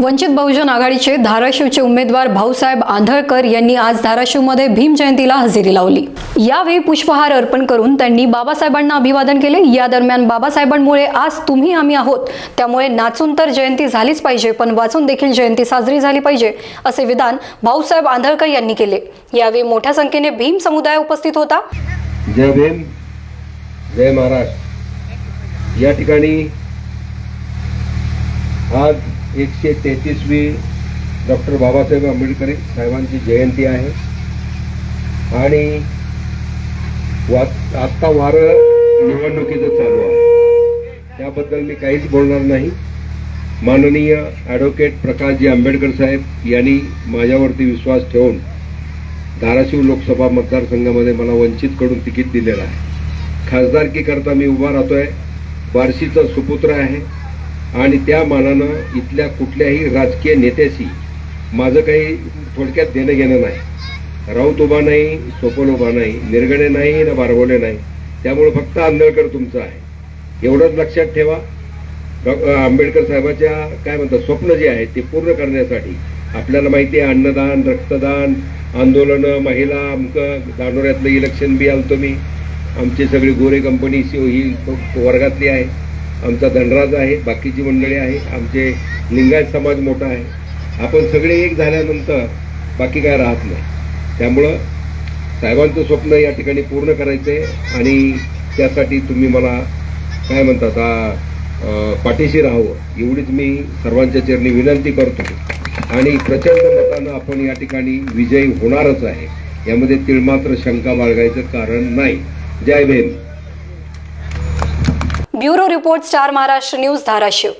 वंचित बहुजन आघाडीचे धाराशिवचे उमेदवार भाऊसाहेब आंधळकर यांनी आज धाराशिवमध्ये भीम जयंतीला हजेरी लावली. यावेळी पुष्पहार अर्पण करून त्यांनी बाबासाहेबांना अभिवादन केले. या दरम्यान बाबासाहेबांमुळे आज तुम्ही आम्ही आहोत. त्यामुळे नाचून तर जयंती झालीच पाहिजे पण वाचून देखील जयंती साजरी झाली पाहिजे असे विधान भाऊसाहेब आंधळकर यांनी केले. यावेळी मोठ्या संख्येने भीम समुदाय उपस्थित होता. जय भीम जय महाराष्ट्र. या ठिकाणी आज एकशे तेहतीसवी डॉक्टर बाबासाहेब आंबेडकर साहेबांची जयंती आहे. आणि वा आत्ता वारं निवडणुकीचं चालू आहे. त्याबद्दल मी काहीच बोलणार नाही. माननीय ॲडव्होकेट प्रकाशजी आंबेडकर साहेब यांनी माझ्यावरती विश्वास ठेवून धाराशिव लोकसभा मतदारसंघामध्ये मला वंचितकडून तिकीट दिलेलं आहे. खासदारकीकरता मी उभा राहतोय. बार्शीचा सुपुत्र आहे. आणि त्या मानानं इथल्या कुठल्याही राजकीय नेत्याशी माझं काही थोडक्यात देणं घेणं नाही. राऊत उभा नाही सोपन उभा नाही निर्गणे नाही ना बारवले नाही. त्यामुळे फक्त आंदळकर तुमचं आहे. एवढंच लक्षात ठेवा. आंबेडकर साहेबाच्या काय म्हणतात स्वप्न जे आहे ते पूर्ण करण्यासाठी आपल्याला माहिती आहे अन्नदान रक्तदान आंदोलनं महिला अमकं दांडोऱ्यातलं इलेक्शन बी आलतो मी. आमची सगळी गोरे कंपनी ही वर्गातली आहे. आमचा धनराज आहे बाकीची मंडळी आहे आमचे लिंगायत समाज मोठा आहे. आपण सगळे एक झाल्यानंतर बाकी काय राहत नाही. त्यामुळं साहेबांचं स्वप्न या ठिकाणी पूर्ण करायचं आहे आणि त्यासाठी तुम्ही मला काय म्हणतात आ, पाठीशी राहावं एवढीच मी सर्वांच्या चरणी विनंती करतो. आणि प्रचंड मतानं आपण या ठिकाणी विजयी होणारच आहे. यामध्ये तिळमात्र शंका बाळगायचं कारण नाही. जय Bhim. Bureau report star Maharashtra news Dharashiv.